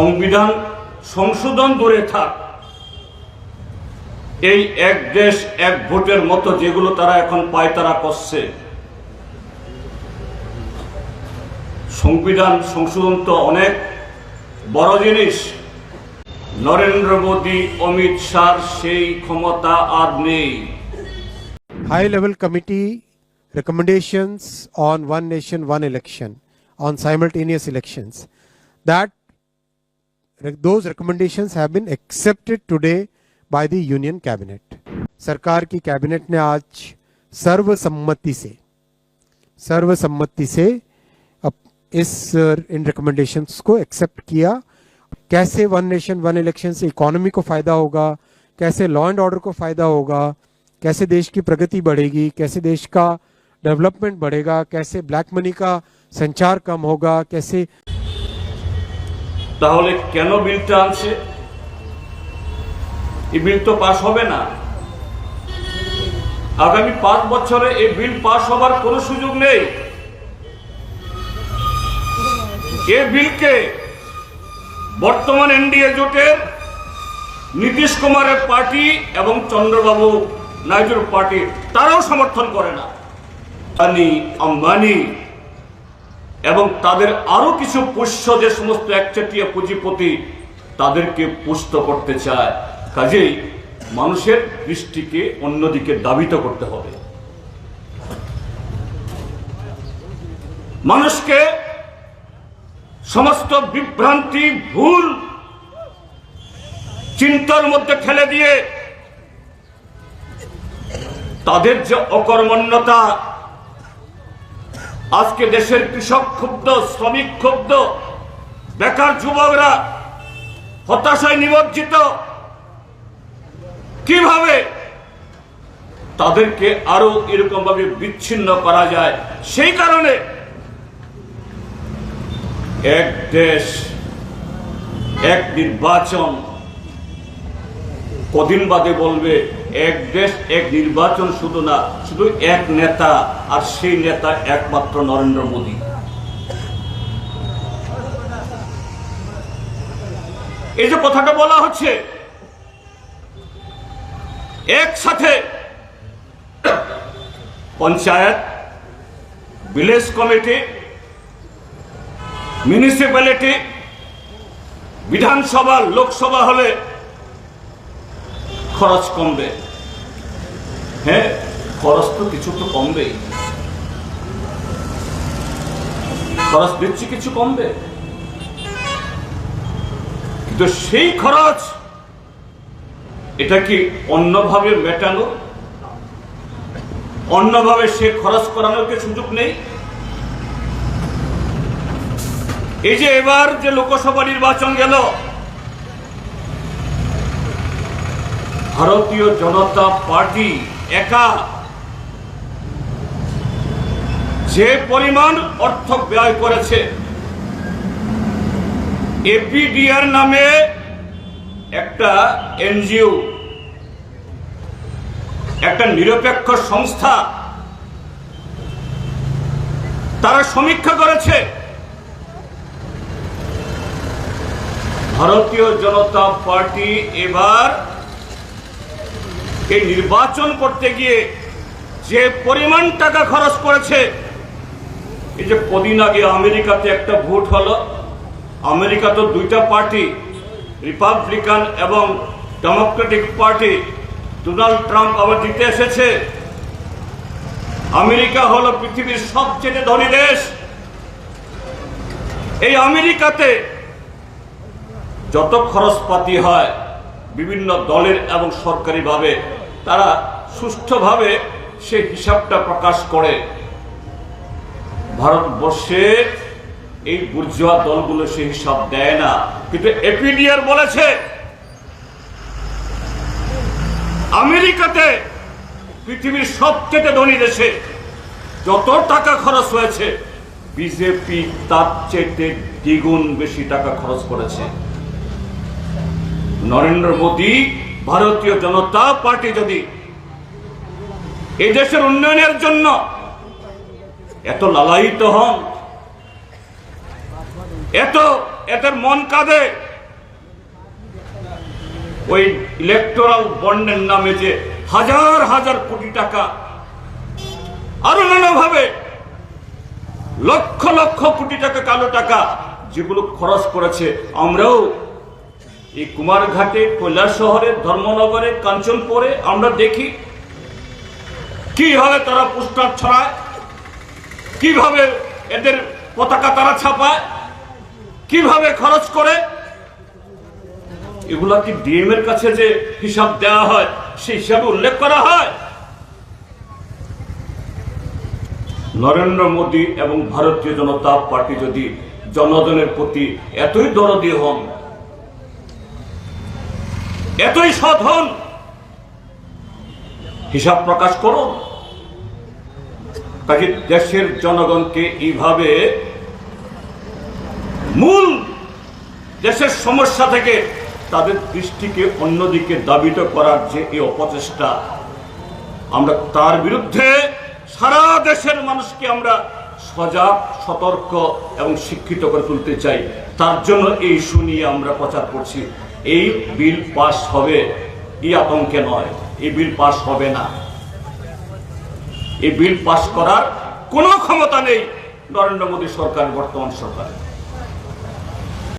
সংবিধান সংশোধন করে থাক। এই এক দেশ এক ভোটের মতো যেগুলো তারা এখন পায়তারা করছে। সংবিধান সংশোধন তো অনেক বড় জিনিস। নরেন্দ্র মোদী, অমিত শাহ সেই ক্ষমতা আর নেই। High level committee recommendations on one nation one election on simultaneous elections that those recommendations have been accepted today by the union cabinet. सरकार की कैबिनेट ने आज सर्वसम्मति से सर्वसम्मति से इस इन रिकमेंडेशंस को एक्सेप्ट किया कैसे वन नेशन वन इलेक्शन से इकोनॉमी को फ़ायदा होगा कैसे लॉ एंड ऑर्डर को फ़ायदा होगा कैसे देश की प्रगति बढ़ेगी कैसे देश का डेवलपमेंट बढ़ेगा कैसे ब्लैक मनी का संचार कम होगा कैसे তাহলে কেন বিলটা আনছে? এই বিল তো পাশ হবে না। আগামী পাঁচ বছরে এই বিল পাশ হবার কোনো সুযোগ নেই। এ বিলকে বর্তমান এনডিএ জোটের নীতিশ কুমারের পার্টি এবং চন্দ্রবাবু নাইডুর পার্টি, তারাও সমর্থন করে না। আম্বানি। এবং তাদের আরও কিছু পোষ্য যে সমস্ত একচাটিয়া পুঁজিপতি তাদেরকে পুষ্ট করতে চায়, কাজেই মানুষের দৃষ্টিকে অন্যদিকে দাবিত করতে হবে। মানুষকে সমস্ত বিভ্রান্তি, ভুল, চিন্তার মধ্যে ঠেলে দিয়ে তাদের যে অকর্মণ্যতা আজকে দেশের কৃষক ক্ষুব্ধ, শ্রমিক ক্ষুব্ধ, বেকার যুবকরা হতাশায় নিমজ্জিত কীভাবে তাদেরকে আরও এরকম ভাবে বিচ্ছিন্ন করা যায়? সেই কারণে এক দেশ, এক নির্বাচন কদিন বাদে বলবে এক দেশ, এক নির্বাচন শুধু না, শুধু এক নেতা আর সেই নেতা একমাত্র নরেন্দ্র মোদী। এই যে কথাটা বলা হচ্ছে, একসাথে পঞ্চায়েত, ভিলেজ কমিটি, মিউনিসিপ্যালিটি, বিধানসভা, লোকসভা হলে খরচ কমবে। হ্যাঁ? খরচ তো কিছু তো কমবেই। খরচ দিচ্ছি কিছু কমবে। কিন্তু সেই খরচ, এটা কি অন্যভাবে মেটানো অন্যভাবে সে খরচ করানোর কি সুযোগ নেই? এই যে এবার যে লোকসভা নির্বাচন গেল ভারতীয় জনতা পার্টি একা। যে পরিমাণ অর্থ ব্যয় করেছে এপিডিআর নামে একটা এনজিও, একটা নিরপেক্ষ সংস্থা, তারা সমীক্ষা করেছে। ভারতীয় জনতা পার্টি এবার এই নির্বাচন করতে গিয়ে যে পরিমাণ টাকা খরচ করেছে, এই যে কদিন আগে আমেরিকাতে একটা ভোট হলো। আমেরিকা তো দুইটা পার্টি, রিপাবলিকান এবং ডেমোক্রেটিক পার্টি, ডোনাল্ড ট্রাম্প আবার জিতে এসেছে। আমেরিকা হলো পৃথিবীর সবচেয়ে ধনী দেশ। এই আমেরিকাতে যত খরচপাতি হয়, বিভিন্ন দলের এবং সরকারিভাবে তারা সুষ্ঠুভাবে সে হিসাবটা প্রকাশ করে। ভারতবর্ষে এই বুর্জুয়া দলগুলো সে হিসাব দেয় না। কিন্তু এপিডিআর বলেছে, আমেরিকাতে পৃথিবীর সবচেয়ে ধনী দেশে যত টাকা খরচ হয়েছে, বিজেপি তার চেয়ে দ্বিগুণ বেশি টাকা খরচ করেছে। নরেন্দ্র মোদী ভারতীয় জনতা পার্টি যদি এই দেশের উন্নয়নের জন্য এত লালায়িত হন, এত এদের মন কাঁদে, ওই ইলেকটোরাল বন্ডের নামে যে হাজার হাজার কোটি টাকা আরও নানাভাবে লক্ষ লক্ষ কোটি টাকা, কালো টাকা যেগুলো খরচ করেছে, আমরাও এই কুমারঘাটে, কৈলাস শহরে, ধর্মনগরে, কাঞ্চনপুরে আমরা দেখি, কীভাবে তারা পোস্টার ছড়ায়, কীভাবে এদের পতাকা তারা ছাপায়, কীভাবে খরচ করে। এগুলা কি ডিএম এর কাছে যে হিসাব দেওয়া হয়, সেই হিসাবে উল্লেখ করা হয়। নরেন্দ্র মোদী এবং ভারতীয় জনতা পার্টি যদি জনগণের প্রতি এতই দরদি হন এতই সাধন। হিসাব প্রকাশ করুন। কাজে দেশের জনগণকে এইভাবে মূল দেশের সমস্যা থেকে তাদের দৃষ্টিকে অন্যদিকে দাবিত করার যে এই অপচেষ্টা, আমরা তার বিরুদ্ধে সারা দেশের মানুষকে আমরা সজাগ, সতর্ক এবং শিক্ষিত করে তুলতে চাই। তার জন্য এই শুনিয়ে আমরা প্রচার করছি। এই বিল পাস হবে ই আতঙ্কে নয়। এই বিল পাস হবে না। এই বিল পাস করার কোনো ক্ষমতা নেই নরেন্দ্র মোদী সরকার, বর্তমান সরকার।